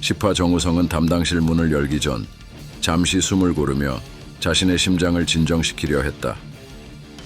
10화 정우성은 담당실 문을 열기 전 잠시 숨을 고르며 자신의 심장을 진정시키려 했다.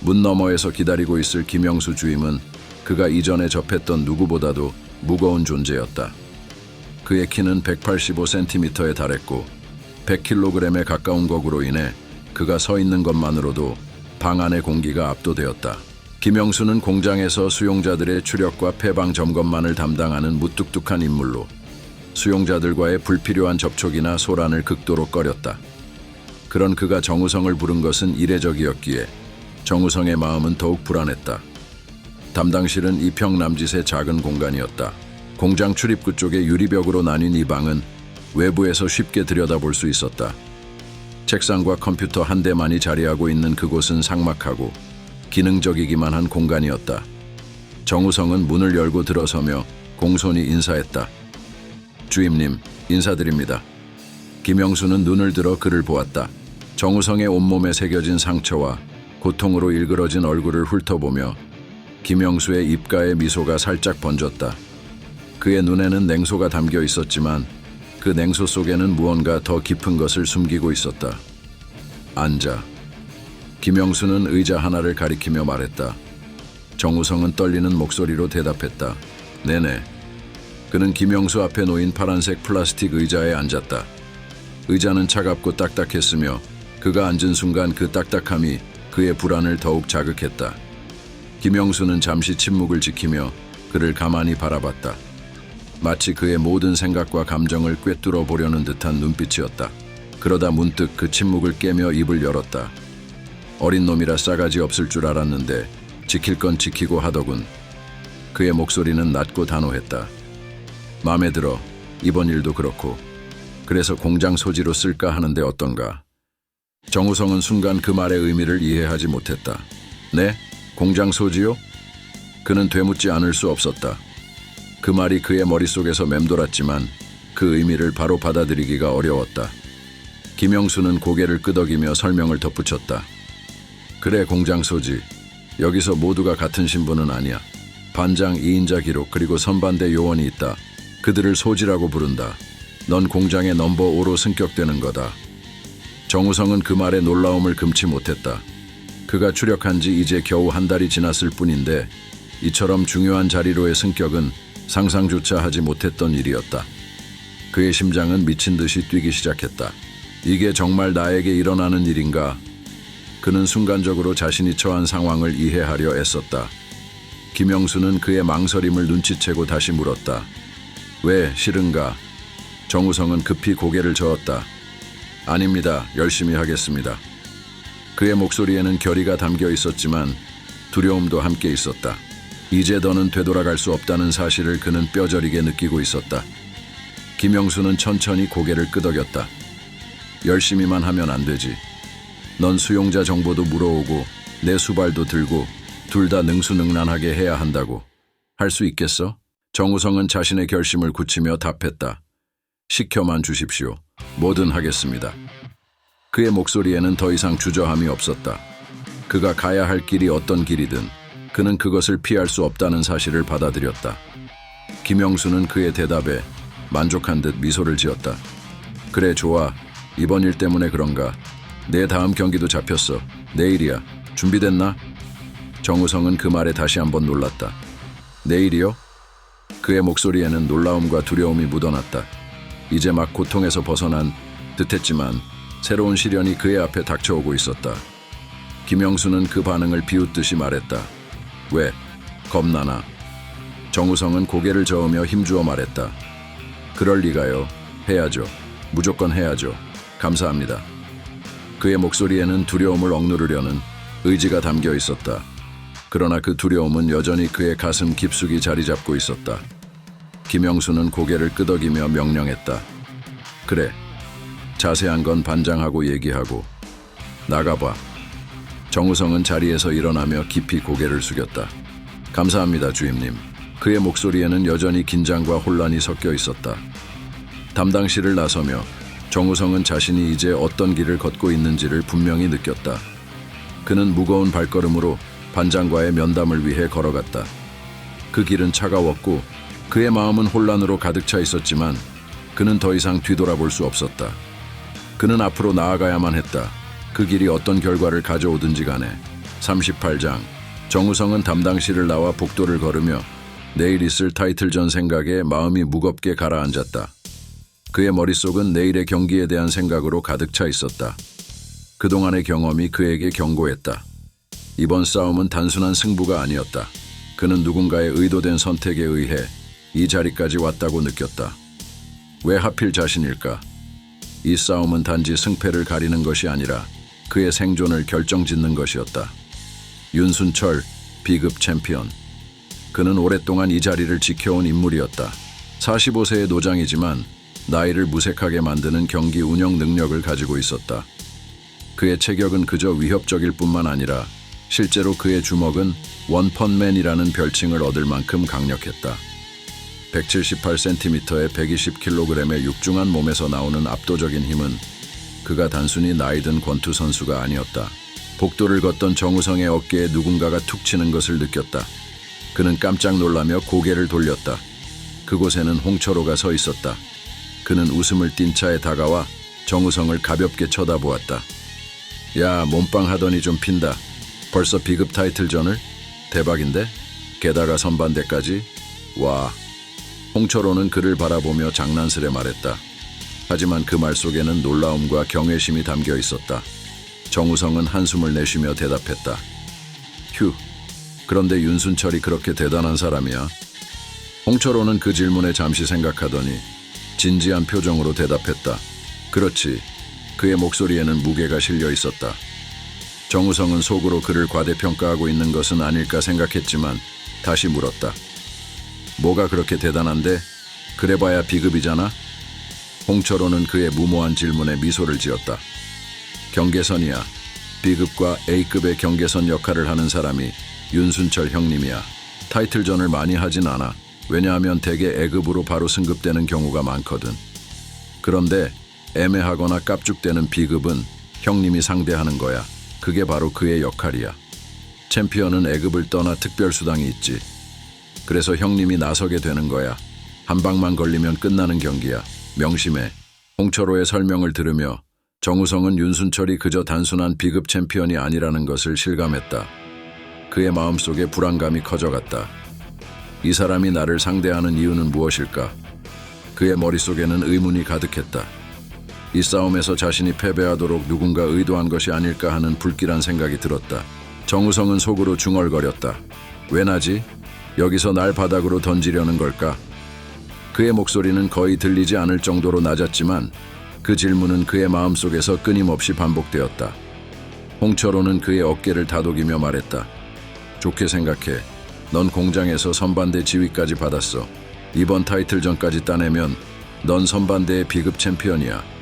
문 너머에서 기다리고 있을 김영수 주임은 그가 이전에 접했던 누구보다도 무거운 존재였다. 그의 키는 185cm에 달했고 100kg에 가까운 것으로 인해 그가 서 있는 것만으로도 방 안의 공기가 압도되었다. 김영수는 공장에서 수용자들의 추력과 폐방 점검만을 담당하는 무뚝뚝한 인물로 수용자들과의 불필요한 접촉이나 소란을 극도로 꺼렸다. 그런 그가 정우성을 부른 것은 이례적이었기에 정우성의 마음은 더욱 불안했다. 담당실은 이평 남짓의 작은 공간이었다. 공장 출입구 쪽에 유리벽으로 나뉜 이 방은 외부에서 쉽게 들여다볼 수 있었다. 책상과 컴퓨터 한 대만이 자리하고 있는 그곳은 삭막하고 기능적이기만 한 공간이었다. 정우성은 문을 열고 들어서며 공손히 인사했다. 주임님, 인사드립니다. 김영수는 눈을 들어 그를 보았다. 정우성의 온몸에 새겨진 상처와 고통으로 일그러진 얼굴을 훑어보며 김영수의 입가에 미소가 살짝 번졌다. 그의 눈에는 냉소가 담겨 있었지만 그 냉소 속에는 무언가 더 깊은 것을 숨기고 있었다. 앉아. 김영수는 의자 하나를 가리키며 말했다. 정우성은 떨리는 목소리로 대답했다. 네네. 그는 김영수 앞에 놓인 파란색 플라스틱 의자에 앉았다. 의자는 차갑고 딱딱했으며 그가 앉은 순간 그 딱딱함이 그의 불안을 더욱 자극했다. 김영수는 잠시 침묵을 지키며 그를 가만히 바라봤다. 마치 그의 모든 생각과 감정을 꿰뚫어 보려는 듯한 눈빛이었다. 그러다 문득 그 침묵을 깨며 입을 열었다. 어린 놈이라 싸가지 없을 줄 알았는데 지킬 건 지키고 하더군. 그의 목소리는 낮고 단호했다. 마음에 들어 이번 일도 그렇고 그래서 공장 소지로 쓸까 하는데 어떤가. 정우성은 순간 그 말의 의미를 이해하지 못했다. 네? 공장 소지요? 그는 되묻지 않을 수 없었다. 그 말이 그의 머릿속에서 맴돌았지만 그 의미를 바로 받아들이기가 어려웠다. 김영수는 고개를 끄덕이며 설명을 덧붙였다. 그래 공장 소지. 여기서 모두가 같은 신분은 아니야. 반장 2인자 기록 그리고 선반대 요원이 있다. 그들을 소지라고 부른다. 넌 공장의 넘버 5로 승격되는 거다. 정우성은 그 말에 놀라움을 금치 못했다. 그가 추력한 지 이제 겨우 한 달이 지났을 뿐인데 이처럼 중요한 자리로의 승격은 상상조차 하지 못했던 일이었다. 그의 심장은 미친 듯이 뛰기 시작했다. 이게 정말 나에게 일어나는 일인가? 그는 순간적으로 자신이 처한 상황을 이해하려 애썼다. 김영수는 그의 망설임을 눈치채고 다시 물었다. 왜 싫은가? 정우성은 급히 고개를 저었다. 아닙니다. 열심히 하겠습니다. 그의 목소리에는 결의가 담겨 있었지만 두려움도 함께 있었다. 이제 더는 되돌아갈 수 없다는 사실을 그는 뼈저리게 느끼고 있었다. 김영수는 천천히 고개를 끄덕였다. 열심히만 하면 안 되지. 넌 수용자 정보도 물어오고 내 수발도 들고 둘 다 능수능란하게 해야 한다고. 할 수 있겠어? 정우성은 자신의 결심을 굳히며 답했다. 시켜만 주십시오. 뭐든 하겠습니다. 그의 목소리에는 더 이상 주저함이 없었다. 그가 가야 할 길이 어떤 길이든 그는 그것을 피할 수 없다는 사실을 받아들였다. 김영수는 그의 대답에 만족한 듯 미소를 지었다. 그래 좋아. 이번 일 때문에 그런가. 내 다음 경기도 잡혔어. 내일이야. 준비됐나? 정우성은 그 말에 다시 한번 놀랐다. 내일이요? 그의 목소리에는 놀라움과 두려움이 묻어났다. 이제 막 고통에서 벗어난 듯했지만 새로운 시련이 그의 앞에 닥쳐오고 있었다. 김영수는 그 반응을 비웃듯이 말했다. 왜? 겁나나? 정우성은 고개를 저으며 힘주어 말했다. 그럴 리가요. 해야죠. 무조건 해야죠. 감사합니다. 그의 목소리에는 두려움을 억누르려는 의지가 담겨 있었다. 그러나 그 두려움은 여전히 그의 가슴 깊숙이 자리 잡고 있었다. 김영수는 고개를 끄덕이며 명령했다. 그래. 자세한 건 반장하고 얘기하고 나가봐. 정우성은 자리에서 일어나며 깊이 고개를 숙였다. 감사합니다, 주임님. 그의 목소리에는 여전히 긴장과 혼란이 섞여 있었다. 담당실을 나서며 정우성은 자신이 이제 어떤 길을 걷고 있는지를 분명히 느꼈다. 그는 무거운 발걸음으로 반장과의 면담을 위해 걸어갔다. 그 길은 차가웠고 그의 마음은 혼란으로 가득 차 있었지만 그는 더 이상 뒤돌아볼 수 없었다. 그는 앞으로 나아가야만 했다. 그 길이 어떤 결과를 가져오든지 간에 38장 정우성은 담당실을 나와 복도를 걸으며 내일 있을 타이틀전 생각에 마음이 무겁게 가라앉았다. 그의 머릿속은 내일의 경기에 대한 생각으로 가득 차 있었다. 그동안의 경험이 그에게 경고했다. 이번 싸움은 단순한 승부가 아니었다. 그는 누군가의 의도된 선택에 의해 이 자리까지 왔다고 느꼈다. 왜 하필 자신일까? 이 싸움은 단지 승패를 가리는 것이 아니라 그의 생존을 결정짓는 것이었다. 윤순철, 비급 챔피언. 그는 오랫동안 이 자리를 지켜온 인물이었다. 45세의 노장이지만 나이를 무색하게 만드는 경기 운영 능력을 가지고 있었다. 그의 체격은 그저 위협적일 뿐만 아니라 실제로 그의 주먹은 원펀맨이라는 별칭을 얻을 만큼 강력했다. 178cm에 120kg의 육중한 몸에서 나오는 압도적인 힘은 그가 단순히 나이든 권투 선수가 아니었다. 복도를 걷던 정우성의 어깨에 누군가가 툭 치는 것을 느꼈다. 그는 깜짝 놀라며 고개를 돌렸다. 그곳에는 홍철호가 서 있었다. 그는 웃음을 띤 차에 다가와 정우성을 가볍게 쳐다보았다. 야, 몸빵 하더니 좀 핀다. 벌써 비급 타이틀전을? 대박인데? 게다가 선반대까지? 와. 홍철호는 그를 바라보며 장난스레 말했다. 하지만 그 말 속에는 놀라움과 경외심이 담겨 있었다. 정우성은 한숨을 내쉬며 대답했다. 휴. 그런데 윤순철이 그렇게 대단한 사람이야? 홍철호는 그 질문에 잠시 생각하더니 진지한 표정으로 대답했다. 그렇지. 그의 목소리에는 무게가 실려 있었다. 정우성은 속으로 그를 과대평가하고 있는 것은 아닐까 생각했지만 다시 물었다. 뭐가 그렇게 대단한데? 그래봐야 비급이잖아? 홍철호는 그의 무모한 질문에 미소를 지었다. 경계선이야. B급과 A급의 경계선 역할을 하는 사람이 윤순철 형님이야. 타이틀전을 많이 하진 않아. 왜냐하면 대개 A급으로 바로 승급되는 경우가 많거든. 그런데 애매하거나 깝죽대는 B급은 형님이 상대하는 거야. 그게 바로 그의 역할이야. 챔피언은 A급을 떠나 특별수당이 있지. 그래서 형님이 나서게 되는 거야. 한 방만 걸리면 끝나는 경기야. 명심해. 홍철호의 설명을 들으며 정우성은 윤순철이 그저 단순한 비급 챔피언이 아니라는 것을 실감했다. 그의 마음속에 불안감이 커져갔다. 이 사람이 나를 상대하는 이유는 무엇일까? 그의 머릿속에는 의문이 가득했다. 이 싸움에서 자신이 패배하도록 누군가 의도한 것이 아닐까 하는 불길한 생각이 들었다. 정우성은 속으로 중얼거렸다. 왜 나지? 여기서 날 바닥으로 던지려는 걸까? 그의 목소리는 거의 들리지 않을 정도로 낮았지만 그 질문은 그의 마음속에서 끊임없이 반복되었다. 홍철호는 그의 어깨를 다독이며 말했다. 좋게 생각해. 넌 공장에서 선반대 지위까지 받았어. 이번 타이틀전까지 따내면 넌 선반대의 비급 챔피언이야.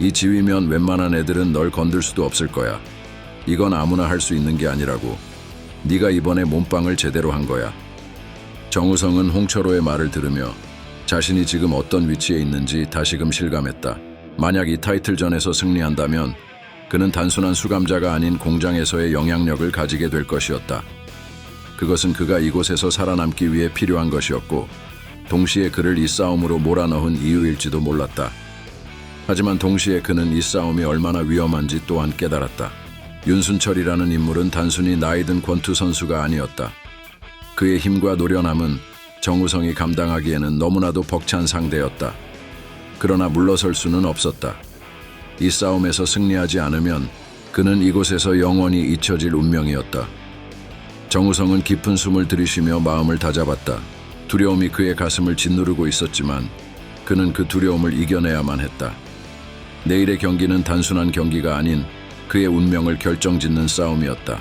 이 지위면 웬만한 애들은 널 건들 수도 없을 거야. 이건 아무나 할 수 있는 게 아니라고. 네가 이번에 몸빵을 제대로 한 거야. 정우성은 홍철호의 말을 들으며 자신이 지금 어떤 위치에 있는지 다시금 실감했다. 만약 이 타이틀전에서 승리한다면 그는 단순한 수감자가 아닌 공장에서의 영향력을 가지게 될 것이었다. 그것은 그가 이곳에서 살아남기 위해 필요한 것이었고 동시에 그를 이 싸움으로 몰아넣은 이유일지도 몰랐다. 하지만 동시에 그는 이 싸움이 얼마나 위험한지 또한 깨달았다. 윤순철이라는 인물은 단순히 나이든 권투 선수가 아니었다. 그의 힘과 노련함은 정우성이 감당하기에는 너무나도 벅찬 상대였다. 그러나 물러설 수는 없었다. 이 싸움에서 승리하지 않으면 그는 이곳에서 영원히 잊혀질 운명이었다. 정우성은 깊은 숨을 들이쉬며 마음을 다잡았다. 두려움이 그의 가슴을 짓누르고 있었지만 그는 그 두려움을 이겨내야만 했다. 내일의 경기는 단순한 경기가 아닌 그의 운명을 결정짓는 싸움이었다.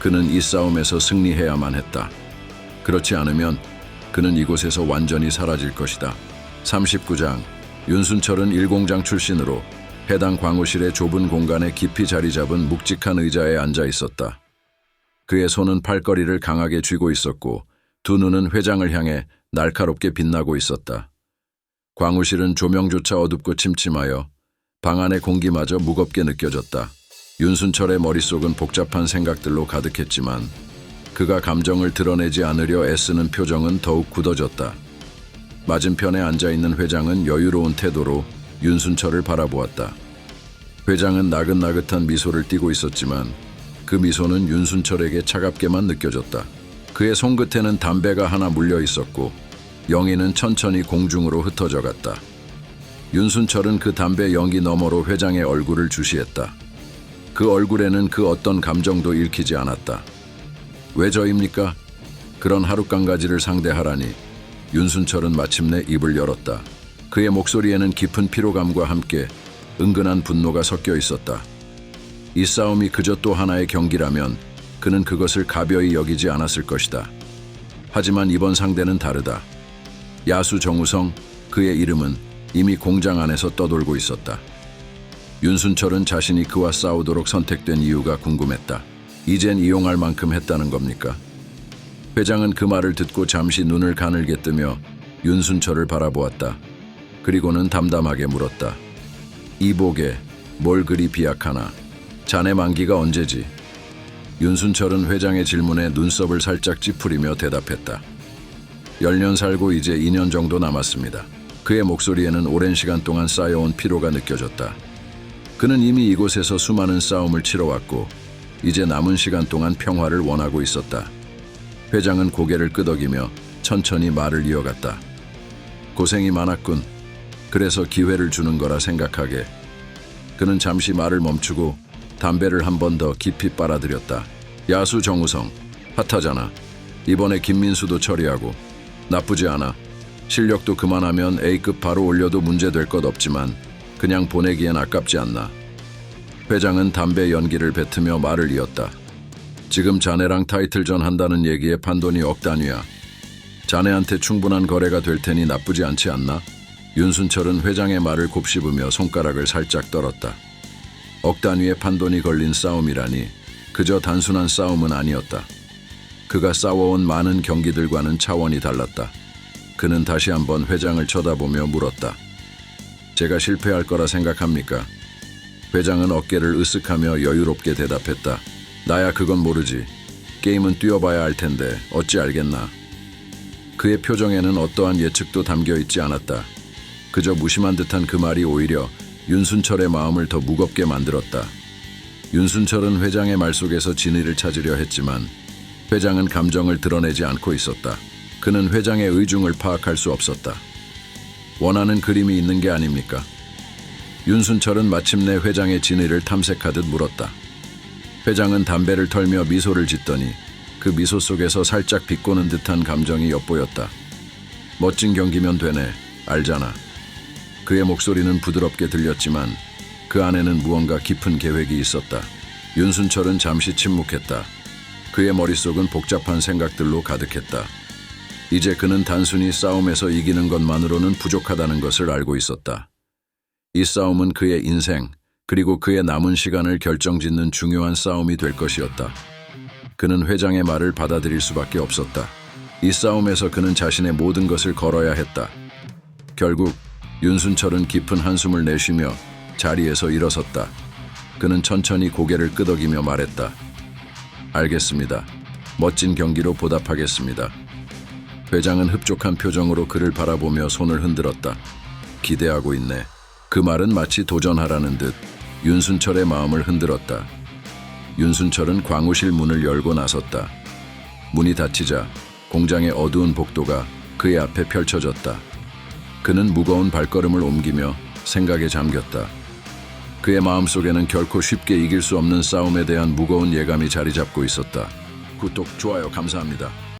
그는 이 싸움에서 승리해야만 했다. 그렇지 않으면 그는 이곳에서 완전히 사라질 것이다. 39장 윤순철은 일공장 출신으로 해당 광호실의 좁은 공간에 깊이 자리 잡은 묵직한 의자에 앉아 있었다. 그의 손은 팔걸이를 강하게 쥐고 있었고 두 눈은 회장을 향해 날카롭게 빛나고 있었다. 광우실은 조명조차 어둡고 침침하여 방 안의 공기마저 무겁게 느껴졌다. 윤순철의 머릿속은 복잡한 생각들로 가득했지만 그가 감정을 드러내지 않으려 애쓰는 표정은 더욱 굳어졌다. 맞은편에 앉아 있는 회장은 여유로운 태도로 윤순철을 바라보았다. 회장은 나긋나긋한 미소를 띠고 있었지만 그 미소는 윤순철에게 차갑게만 느껴졌다. 그의 손끝에는 담배가 하나 물려 있었고 영희는 천천히 공중으로 흩어져 갔다. 윤순철은 그 담배 연기 너머로 회장의 얼굴을 주시했다. 그 얼굴에는 그 어떤 감정도 읽히지 않았다. 왜 저입니까? 그런 하룻강가지를 상대하라니 윤순철은 마침내 입을 열었다. 그의 목소리에는 깊은 피로감과 함께 은근한 분노가 섞여 있었다. 이 싸움이 그저 또 하나의 경기라면 그는 그것을 가벼이 여기지 않았을 것이다. 하지만 이번 상대는 다르다. 야수 정우성, 그의 이름은 이미 공장 안에서 떠돌고 있었다. 윤순철은 자신이 그와 싸우도록 선택된 이유가 궁금했다. 이젠 이용할 만큼 했다는 겁니까? 회장은 그 말을 듣고 잠시 눈을 가늘게 뜨며 윤순철을 바라보았다. 그리고는 담담하게 물었다. 이복에 뭘 그리 비약하나? 자네 만기가 언제지? 윤순철은 회장의 질문에 눈썹을 살짝 찌푸리며 대답했다. 열년 살고 이제 2년 정도 남았습니다. 그의 목소리에는 오랜 시간 동안 쌓여온 피로가 느껴졌다. 그는 이미 이곳에서 수많은 싸움을 치러왔고 이제 남은 시간 동안 평화를 원하고 있었다. 회장은 고개를 끄덕이며 천천히 말을 이어갔다. 고생이 많았군. 그래서 기회를 주는 거라 생각하게. 그는 잠시 말을 멈추고 담배를 한 번 더 깊이 빨아들였다. 야수 정우성, 핫하잖아. 이번에 김민수도 처리하고 나쁘지 않아. 실력도 그만하면 A급 바로 올려도 문제될 것 없지만 그냥 보내기엔 아깝지 않나. 회장은 담배 연기를 뱉으며 말을 이었다. 지금 자네랑 타이틀전 한다는 얘기에 판돈이 억 단위야. 자네한테 충분한 거래가 될 테니 나쁘지 않지 않나? 윤순철은 회장의 말을 곱씹으며 손가락을 살짝 떨었다. 억 단위의 판돈이 걸린 싸움이라니 그저 단순한 싸움은 아니었다. 그가 싸워온 많은 경기들과는 차원이 달랐다. 그는 다시 한번 회장을 쳐다보며 물었다. 제가 실패할 거라 생각합니까? 회장은 어깨를 으쓱하며 여유롭게 대답했다. 나야 그건 모르지. 게임은 뛰어봐야 알 텐데 어찌 알겠나. 그의 표정에는 어떠한 예측도 담겨 있지 않았다. 그저 무심한 듯한 그 말이 오히려 윤순철의 마음을 더 무겁게 만들었다. 윤순철은 회장의 말 속에서 진의를 찾으려 했지만 회장은 감정을 드러내지 않고 있었다. 그는 회장의 의중을 파악할 수 없었다. 원하는 그림이 있는 게 아닙니까? 윤순철은 마침내 회장의 진의를 탐색하듯 물었다. 회장은 담배를 털며 미소를 짓더니 그 미소 속에서 살짝 비꼬는 듯한 감정이 엿보였다. 멋진 경기면 되네. 알잖아. 그의 목소리는 부드럽게 들렸지만 그 안에는 무언가 깊은 계획이 있었다. 윤순철은 잠시 침묵했다. 그의 머릿속은 복잡한 생각들로 가득했다. 이제 그는 단순히 싸움에서 이기는 것만으로는 부족하다는 것을 알고 있었다. 이 싸움은 그의 인생, 그리고 그의 남은 시간을 결정짓는 중요한 싸움이 될 것이었다. 그는 회장의 말을 받아들일 수밖에 없었다. 이 싸움에서 그는 자신의 모든 것을 걸어야 했다. 결국 윤순철은 깊은 한숨을 내쉬며 자리에서 일어섰다. 그는 천천히 고개를 끄덕이며 말했다. 알겠습니다. 멋진 경기로 보답하겠습니다. 회장은 흡족한 표정으로 그를 바라보며 손을 흔들었다. 기대하고 있네. 그 말은 마치 도전하라는 듯 윤순철의 마음을 흔들었다. 윤순철은 광우실 문을 열고 나섰다. 문이 닫히자 공장의 어두운 복도가 그의 앞에 펼쳐졌다. 그는 무거운 발걸음을 옮기며 생각에 잠겼다. 그의 마음속에는 결코 쉽게 이길 수 없는 싸움에 대한 무거운 예감이 자리 잡고 있었다. 구독, 좋아요 감사합니다.